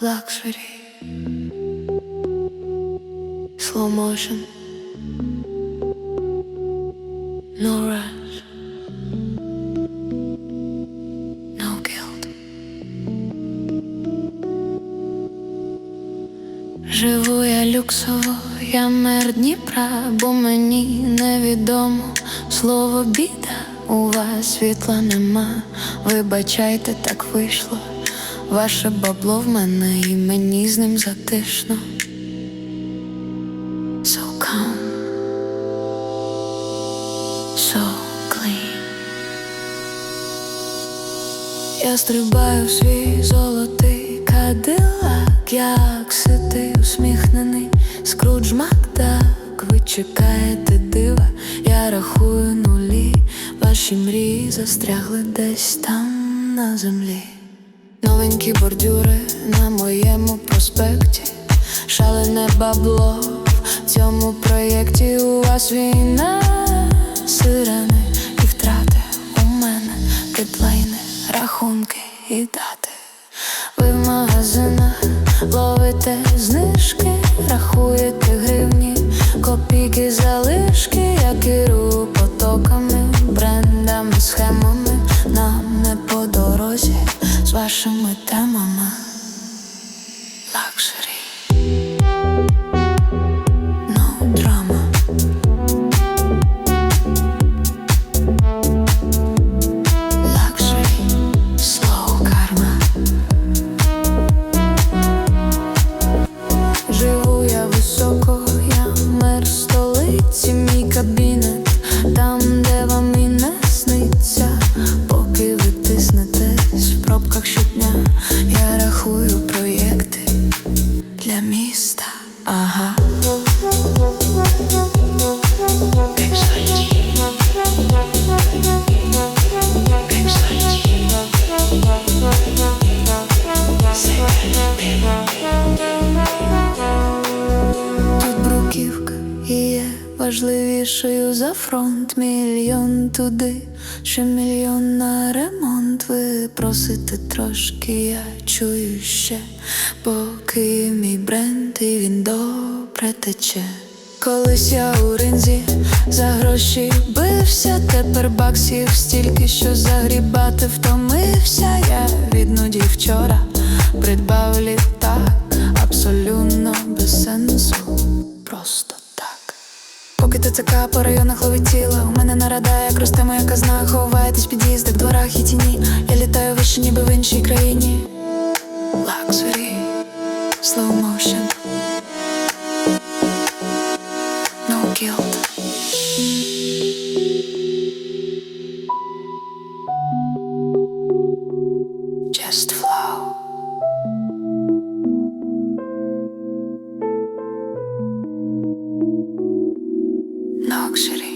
Luxury. Slow motion. No rush. No guilt. Живу я люксово, я мер Дніпра, бо мені невідомо слово біда. У вас світла нема, вибачайте, так вийшло. Ваше бабло в мене і мені з ним затишно. So calm, so clean. Я стрибаю в свій золотий кадилак, як ситий усміхнений скрудж Макдак. Ви чекаєте дива, я рахую нулі. Ваші мрії застрягли десь там на землі. Новенькі бордюри на моєму проспекті, шалене бабло в цьому проєкті. У вас війна, сирени і втрати. У мене дедлайни, рахунки і дати. Ви в магазинах ловите знижки, рахуєте гривні, копійки залишки, я керую потоками, вашими темами. Лакшері. Важливішою за фронт. Мільйон туди, ще мільйон на ремонт. Ви просите трошки, я чую ще, поки мій бренд і він добре тече. Колись я у ринзі за гроші бився, тепер баксів стільки, що загрібати втомився. Я від нуді вчора придбав літак ТЦК по районах ловить тіло У мене нарада, як росте моя казна. Ховаєтесь в під'їздах, дворах і тіні. Я літаю вище, ніби в іншій країні. Luxury, slow motion. No guilt Luxury